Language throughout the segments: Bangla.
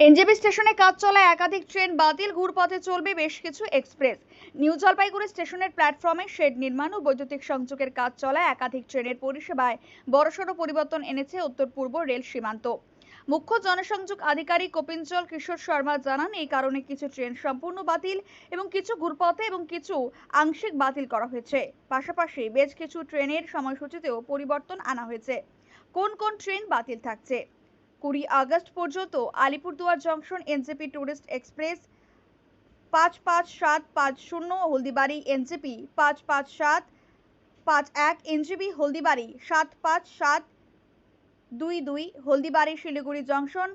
এনজেপি স্টেশনে কাজ চলায় একাধিক ট্রেন বাতিল, ঘুরপথে চলবে বেশ কিছু এক্সপ্রেস। নিউ জলপাইগুড়ি স্টেশনের প্ল্যাটফর্মে শেড নির্মাণ ও বৈদ্যুতিক সংযোগের কাজ চলায় একাধিক ট্রেনের পরিষেবায় বড়সড় পরিবর্তন এনেছে উত্তর পূর্ব রেল সীমান্ত। মুখ্য জনসংযোগ আধিকারিক কপিঞ্চল কিশোর শর্মা জানান, এই কারণে কিছু ট্রেন সম্পূর্ণ বাতিল এবং কিছু ঘুরপথে এবং কিছু আংশিক বাতিল করা হয়েছে। পাশাপাশি বেশ কিছু ট্রেনের সময়সূচিতেও পরিবর্তন আনা হয়েছে। কোন কোন ট্রেন বাতিল থাকছে? কুড়ি আগস্ট পর্যন্ত Alipurduar junction NJP tourist express পাঁচ পাঁচ সাত পাঁচ শূন্য, হলদিবাড়ি এনজেপি পাঁচ পাঁচ সাত পাঁচ এক, এনজেপি হলদিবাড়ি সাত পাঁচ সাত দুই দুই, হলদিবাড়ি শিলিগুড়ি জংশন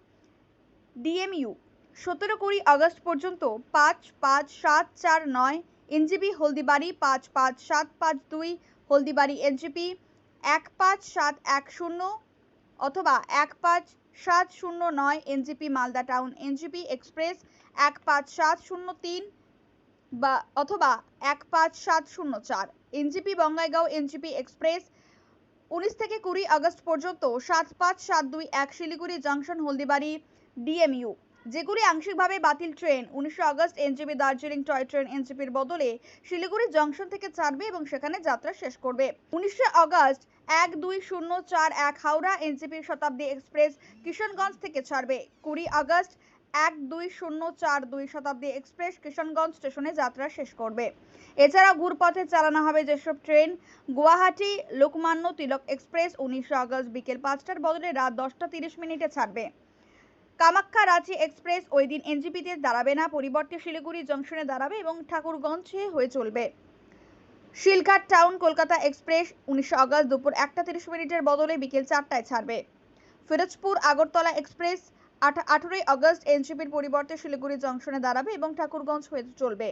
ডিএমইউ। সতেরো কুড়ি আগস্ট পর্যন্ত পাঁচ পাঁচ সাত চার নয়, এনজিপি হলদিবাড়ি পাঁচ পাঁচ সাত পাঁচ দুই, হলদিবাড়ি এনজিপি এক পাঁচ সাত এক শূন্য অথবা এক পাঁচ সাত শূন্য নয় NJP Malda town. NJP express এক পাঁচ সাত শূন্য তিন বা অথবা এক পাঁচ সাত শূন্য চার। এনজিপি বঙ্গাইগাঁও, এনজিপি এক্সপ্রেস উনিশ থেকে কুড়ি আগস্ট পর্যন্ত সাত পাঁচ সাত দুই এক শিলিগুড়ি জংশন হলদিবাড়ি, ডিএমইউ। যেগুলি আংশিকভাবে বাতিল ট্রেন। উনিশে আগস্ট এনজিপি দার্জিলিং টয় ট্রেন এনজিপির বদলে শিলিগুড়ি জংশন থেকে ছাড়বে এবং সেখানে যাত্রা শেষ করবে। উনিশে আগস্ট এক দুই শূন্য চার এক হাওড়া এনজিপি শতাব্দী এক্সপ্রেস কিশনগঞ্জ থেকে ছাড়বে। কুড়ি আগস্ট এক দুই শূন্য চার দুই শতাব্দী এক্সপ্রেস কিশনগঞ্জ স্টেশনে যাত্রা শেষ করবে। এছাড়া ঘুরপথে চালানো হবে যেসব ট্রেন, গুয়াহাটি লোকমান্য তিলক এক্সপ্রেস উনিশে আগস্ট বিকেল পাঁচটার বদলে রাত দশটা তিরিশ মিনিটে ছাড়বে। কামাখ্যা রাঁচি এক্সপ্রেস ওই দিন এনজিপিতে দাঁড়াবে না, পরিবর্তে শিলিগুড়ি জংশনে দাঁড়াবে এবং ঠাকুরগঞ্জে হয়ে চলবে। শিলঘাট টাউন কলকাতা এক্সপ্রেস উনিশে আগস্ট দুপুর একটা তিরিশ মিনিটের বদলে বিকেল চারটায় ছাড়বে। ফিরোজপুর আগরতলা এক্সপ্রেস আঠা আঠেরোই আগস্ট এনজিপির পরিবর্তে শিলিগুড়ি জংশনে দাঁড়াবে এবং ঠাকুরগঞ্জ হয়ে চলবে।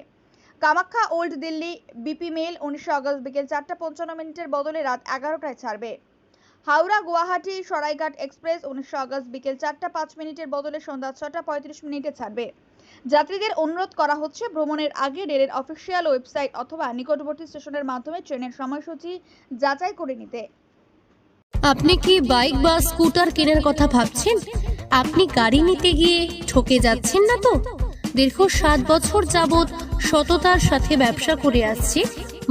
Kamakhya old Delhi BP mail উনিশে আগস্ট বিকেল চারটা পঞ্চান্ন মিনিটের বদলে রাত এগারোটায় ছাড়বে। হাওড়া, গুয়াহাটি, সরাইঘাট এক্সপ্রেস উনিশে আগস্ট বিকেল চারটা পাঁচ মিনিটের বদলে সন্ধ্যা ছটা পঁয়ত্রিশ মিনিটে ছাড়বে। যাত্রীদের অনুরোধ করা হচ্ছে ভ্রমণের আগে রেলের অফিসিয়াল ওয়েবসাইট অথবা নিকটবর্তী স্টেশনের মাধ্যমে ট্রেনের সময়সূচি যাচাই করে নিতে। আপনি কি বাইক বা স্কুটার কেনার কথা ভাবছেন? আপনি গাড়ি নিতে গিয়ে ঠকে যাচ্ছেন না তো? দীর্ঘ সাত বছর যাবৎ সততার সাথে ব্যবসা করে আসছে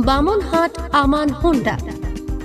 বামনহাট আমান হোন্ডা।